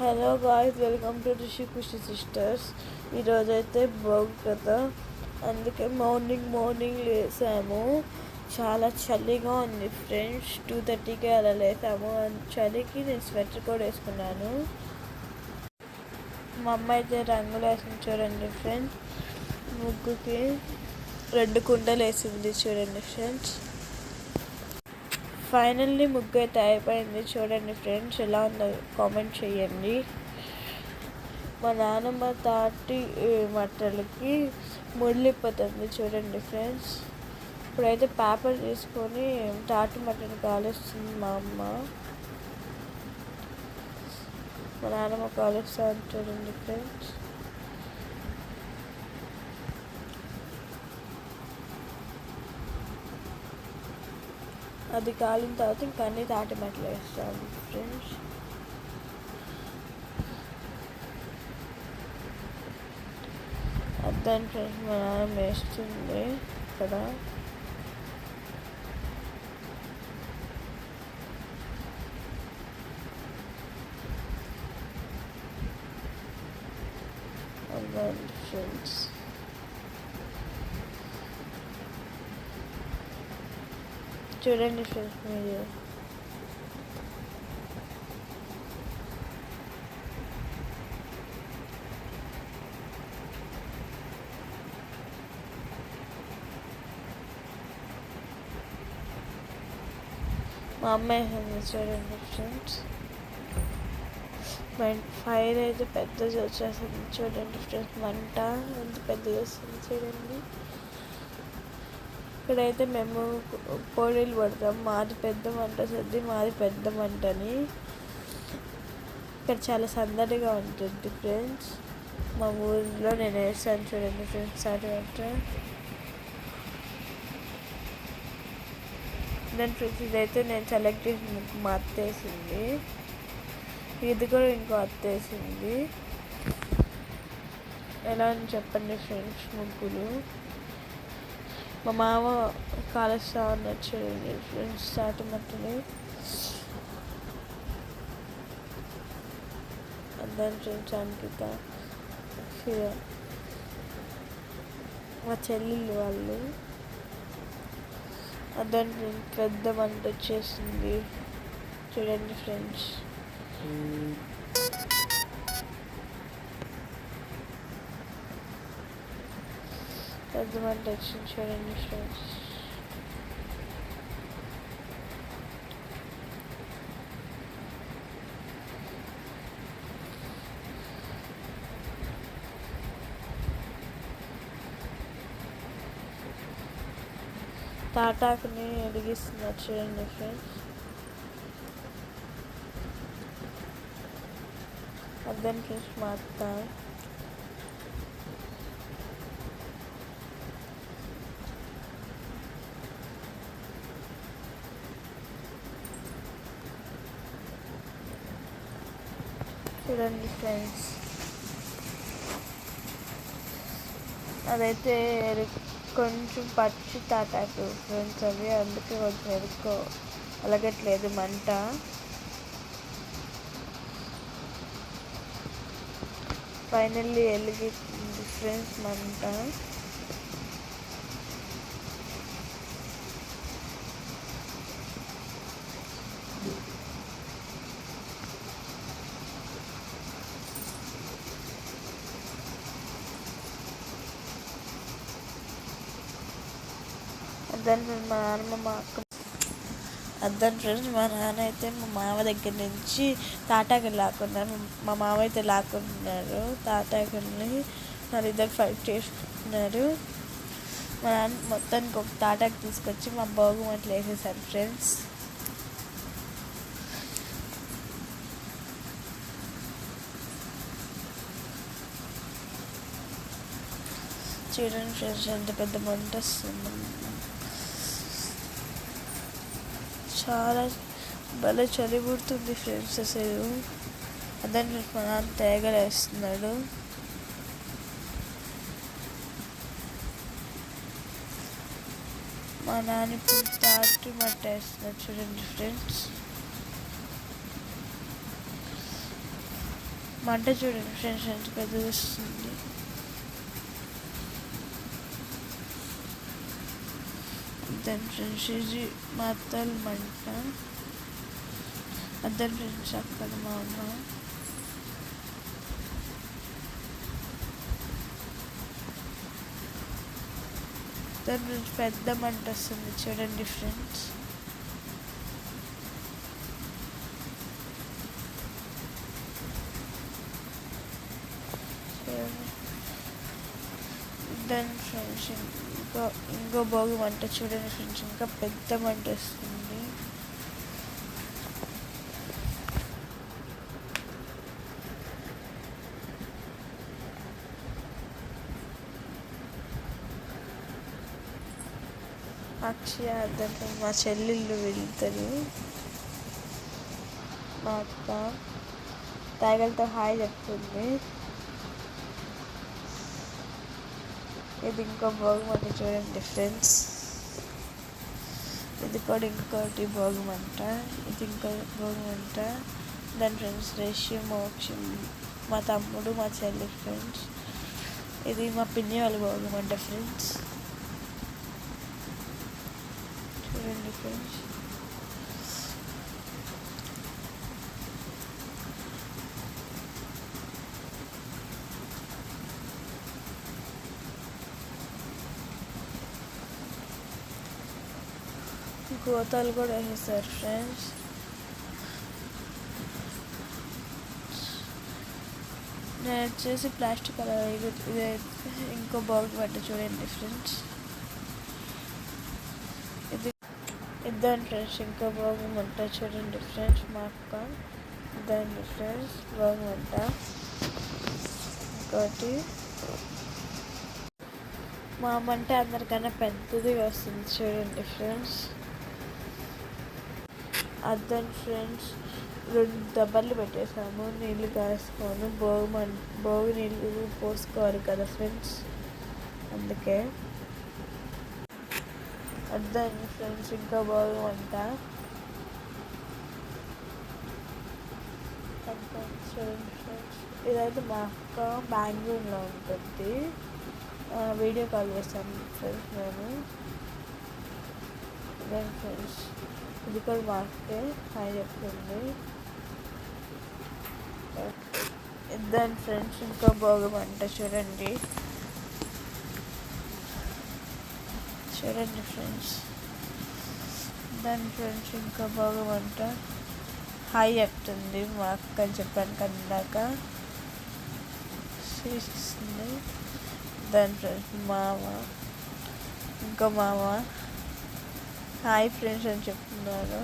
Hello guys welcome to Rishi Khushi sisters ఈరోజు అయితే బాగు కదా. అందుకే మార్నింగ్ మార్నింగ్ లేసాము. చాలా చలిగా ఉంది ఫ్రెండ్స్ టూ థర్టీకి అలా లేసాము. చలికి నేను స్వెటర్ కూడా వేసుకున్నాను. మా అమ్మ అయితే రంగులు వేసింది చూడండి ఫ్రెండ్స్ ముగ్గుకి రెండు కుండలు వేసింది చూడండి ఫ్రెండ్స్ ఫైనల్లీ ముగ్గు అయితే అయిపోయింది. చూడండి ఫ్రెండ్స్ ఎలా ఉందో కామెంట్ చేయండి. మా నాన్నమ్మ తాటి మట్టలకి ముళ్ళిపోతుంది. చూడండి ఫ్రెండ్స్. ఇప్పుడైతే పేపర్ తీసుకొని తాటి మట్టను కాలుస్తుంది మా అమ్మ. మా నాన్నమ్మ కాలుస్తా చూడండి ఫ్రెండ్స్. అది కాలిన తర్వాత ఇంకా అన్ని తాటి మెట్లు వేస్తాను ఫ్రెండ్స్ అర్థం ఫ్రెండ్స్ మా నాన్న వేస్తుంది ఇక్కడ అర్థం ఫ్రెండ్స్ చూడండి ఫ్రెండ్స్ మీరు. మా అమ్మాయి చూడండి ఫ్రెండ్స్. ఫైర్ అయితే పెద్దది వచ్చేస్తుంది చూడండి ఫ్రెండ్స్. మంట ఎంత పెద్దది వస్తుంది చూడండి. ఇక్కడైతే మేము కోడీలు పడతాం. మాది పెద్ద మంట సర్ది మాది పెద్ద మంటని ఇక్కడ చాలా సందడిగా ఉంటుంది ఫ్రెండ్స్. మా ఊరిలో నేను వేస్తాను చూడండి ఫ్రెండ్స్ అది అంటే. దాని ఫ్రెండ్స్ ఇదైతే నేను సెలెక్ట్ చేసిన మా అత్త వేసింది ఇది కూడా ఇంకో అత్త వేసింది ఎలా అని చెప్పండి ఫ్రెండ్స్ ముగ్గులు? మా మామ కాలుస్తా ఉన్నది చూడండి ఫ్రెండ్స్ స్టార్ట్ మట్టుని అందరం ఫ్రెండ్స్ మా చెల్లెళ్ళు వాళ్ళు. అదని పెద్ద మంట వచ్చేసింది చూడండి ఫ్రెండ్స్. పెద్ద మంట చూడండి ఫ్రెండ్స్ తాటాకుని అడిగిస్తున్నారు చూడండి ఫ్రెండ్స్ అర్థం చూసి మా చూడండి ఫ్రెండ్స్. అదైతే కొంచెం పచ్చి తాటాకు ఫ్రెండ్స్ అవి అందుకే కొంచెం ఎరుక్కో అలగట్లేదు మంట. ఫైనల్లీ ఎలిగి ఫ్రెండ్స్ మంట. అద్దరు ఫ్రెండ్స్ మా నాన్న మా అక్క అద్దరు ఫ్రెండ్స్ మా నాన్న అయితే మా మామ దగ్గర నుంచి తాటాకులు లాక్కున్నారు. మా మామ అయితే లాక్కుంటున్నారు తాటాకుల్ని వాళ్ళిద్దరు ఫైట్ చేస్తున్నారు. మా నాన్న మొత్తానికి ఒక తాటాకు తీసుకొచ్చి మా బాగు అట్లా వేసేసారు ఫ్రెండ్స్. చూడండి ఫ్రెండ్స్ ఎంత పెద్ద మంట వస్తుంది చాలా భలే చలి పుడుతుంది ఫ్రెండ్స్ అసలు అదే మా నాన్న తేగలేస్తున్నాడు మా నాన్న ఇప్పుడు తాటి మట్ట వేస్తున్నాడు చూడండి ఫ్రెండ్స్ మంట చూడండి ఫ్రెండ్స్ ఎంత పెద్దది వస్తుంది దాని ఫ్రెండ్స్ మా అత్తల మంట అద్దరు ఫ్రెండ్స్ అక్కడ మా అమ్మ దాని ఫ్రెండ్స్ పెద్ద మంట వస్తుంది చూడండి ఫ్రెండ్స్. దాని ఫ్రెండ్స్ ఇంకా ఇంకో భోగి వంట చూడండి ఫ్రెండ్స్ ఇంకా పెద్ద మంట వస్తుంది. అక్షయ దాంట్లో మా చెల్లెళ్ళు వెళ్తారు మా అక్క. తాగలతో హాయ్ చెప్తుంది. ఇది ఇంకో బాగుమంది చూడండి ఫ్రెండ్స్ ఇది కూడా ఇంకోటి భోగమంట ఇది ఇంకో భోగమంట దాని ఫ్రెండ్స్ రేషి మోక్షం మా తమ్ముడు మా చెల్లి ఫ్రెండ్స్ ఇది మా పిన్ని వాళ్ళ భోగమంట ఫ్రెండ్స్ చూడండి ఫ్రెండ్స్ గోతాలు కూడా వేసేసారు ఫ్రెండ్స్ నేను వచ్చేసి ప్లాస్టిక్ కలర్ ఇదైతే ఇంకో బాగు పడ్డ చూడండి ఫ్రెండ్స్ ఇది ఇద్దాం ఫ్రెండ్స్ ఇంకో బాగుమంట చూడండి ఫ్రెండ్స్ మా అక్క ఇద్దరు ఫ్రెండ్స్ బాగుమంట ఇంకోటి మా అమ్మ అంటే అందరికన్నా పెద్దది వస్తుంది చూడండి ఫ్రెండ్స్ అర్థం ఫ్రెండ్స్. రెండు దబ్బర్లు పెట్టేసాము. నీళ్ళు కాసుకోను భోగి మన్ భోగి నీళ్ళు పోసుకోవాలి కదా ఫ్రెండ్స్. అందుకే. అర్థం ఫ్రెండ్స్ ఇంకా భోగి వంట ఫ్రెండ్స్ ఇదైతే మా అక్క బెంగళూరులో ఉంటుంది. వీడియో కాల్ చేస్తాను ఫ్రెండ్స్ నేను. ఫ్రెండ్స్. ఇది కూడా మా హాయ్ చెప్తుంది దాని ఫ్రెండ్స్ ఇంకా బాగా వంట చూడండి. చూడండి ఫ్రెండ్స్. దాని ఫ్రెండ్స్ ఇంకా భోగమంట. హాయ్ చెప్తుంది మా అక్క అని చెప్పాను కందాక. చూస్తుంది దాని ఫ్రెండ్స్ మామ. ఇంకా మామ. హాయ్ ఫ్రెండ్స్ అని చెప్తున్నారు.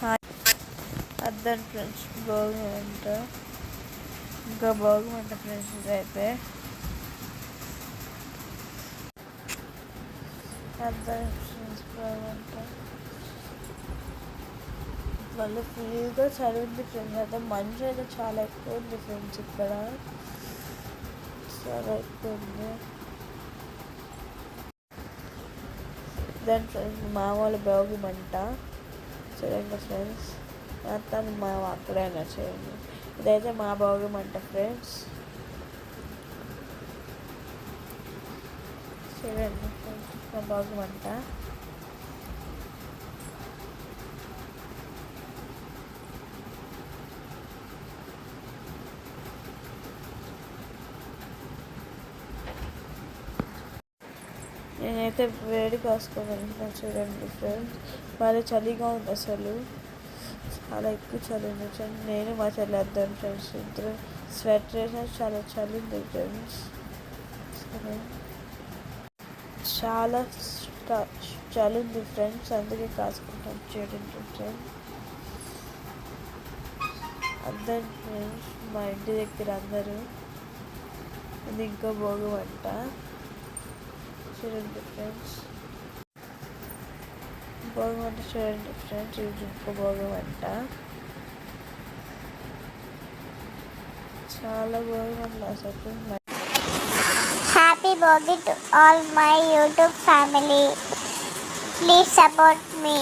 హాయ్. అద్దరు ఫ్రెండ్స్ బాగుంట ఇంకా బాగుంట ఫ్రెండ్స్ ఇదైతే. అద్దరు ఫ్రెండ్స్ బాగుంట వాళ్ళు ఫుల్గా చదివింది ఫ్రెండ్స్ అయితే మంచి అయితే చాలా ఎక్కువ ఉంది ఫ్రెండ్స్ ఇక్కడ. చాలా ఎక్కువ ఉంది. దాని ఫ్రెండ్స్ మా భోగి మంట. చూడండి ఫ్రెండ్స్ మొత్తం మా అక్కడైనా చేయండి. ఇదైతే మా భోగి మంట ఫ్రెండ్స్. చూడండి ఫ్రెండ్స్ మా భోగి మంట. నేనైతే వేడి కాసుకోగలుగుతాను చూడండి ఫ్రెండ్స్. మరి చలిగా ఉంది అసలు. చాలా ఎక్కువ చలి ఉంది నేను మా చలి వద్దాను ఫ్రెండ్స్. ఇద్దరు స్వెటర్ వేసిన చాలా చలి ఉంది ఫ్రెండ్స్. చాలా చలి ఉంది ఫ్రెండ్స్. అందుకే కాసుకుంటాం చూడండి ఫ్రెండ్స్. అందరు ఫ్రెండ్స్ మా ఇంటి దగ్గర అందరూ. ఇది ఇంకా భోగమంట చూడండి ఫ్రెండ్స్ భోగమంట చూడండి ఫ్రెండ్స్ ఇది ఇంకో భోగమంట చాలా భోగమంట అసలు happy Bhogi to all my YouTube family please support me